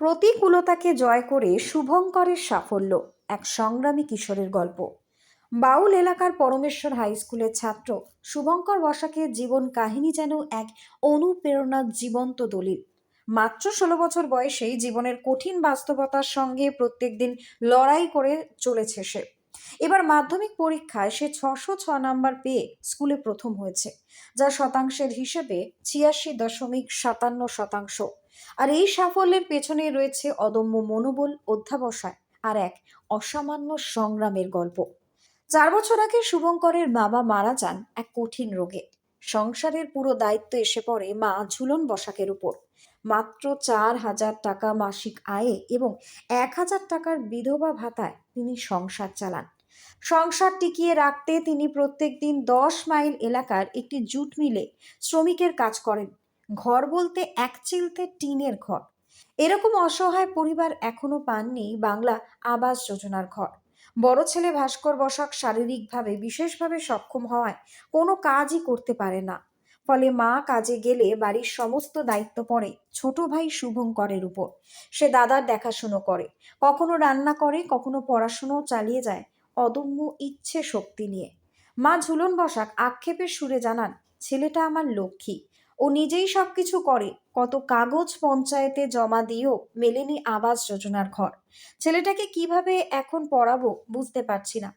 প্রতিকূলতাকে জয় করে শুভঙ্করের সাফল্য, এক সংগ্রামী কিশোরের গল্প। বাউল এলাকার পরমেশ্বর হাই স্কুলের ছাত্র শুভঙ্কর বসাকের জীবন কাহিনী যেন এক অনুপ্রেরণার জীবন্ত দলিল। মাত্র ষোলো বছর বয়সেই জীবনের কঠিন বাস্তবতার সঙ্গে প্রত্যেকদিন লড়াই করে চলেছে সে। এবার মাধ্যমিক পরীক্ষায় সে ছশো ছ নাম্বার পেয়ে স্কুলে প্রথম হয়েছে যা শতাংশের হিসেবে ছিয়াশি দশমিক সাতান্ন শতাংশ। আর এই সাফল্যের পেছনে রয়েছে অদম্য মনোবল অধ্যাবসায় আর এক অসামান্য সংগ্রামের গল্প। চার বছর আগে শুভঙ্করের বাবা মারা যান এক কঠিন রোগে। সংসারের পুরো দায়িত্ব এসে পড়ে মা ঝুলন বসাকের উপর। মাত্র চার হাজার টাকা মাসিক আয়ে এবং এক হাজার টাকার বিধবা ভাতায় তিনি সংসার চালান। সংসার টিকিয়ে রাখতে তিনি প্রত্যেক দিন দশ মাইল এলাকার একটি জুট মিলে শ্রমিকের কাজ করেন। ঘর বলতে এক চিলতে টিনের ঘর। এরকম অসহায় পরিবার এখনও পাননি বাংলা আবাস যোজনার ঘর। বড় ছেলে ভাস্কর বসাক শারীরিকভাবে বিশেষভাবে সক্ষম হওয়ায় কোনো কাজই করতে পারে না। ফলে মা কাজে গেলে বাড়ির সমস্ত দায়িত্ব পড়ে ছোট ভাই শুভঙ্করের উপর। সে দাদার দেখাশুনো করে। কখনো রান্না করে, কখনো পড়াশুনোও চালিয়ে যায় অদম্য ইচ্ছে শক্তি নিয়ে। মা ঝুলন বসাক আক্ষেপের সুরে জানান, ছেলেটা আমার লক্ষ্মী। ও নিজেই সবকিছু করে। কত কাগজ পঞ্চায়েতে জমা দিয়েও মেলেনি আবাস যোজনার ঘর। ছেলেটাকে কীভাবে এখন পড়াবো বুঝতে পারছি না।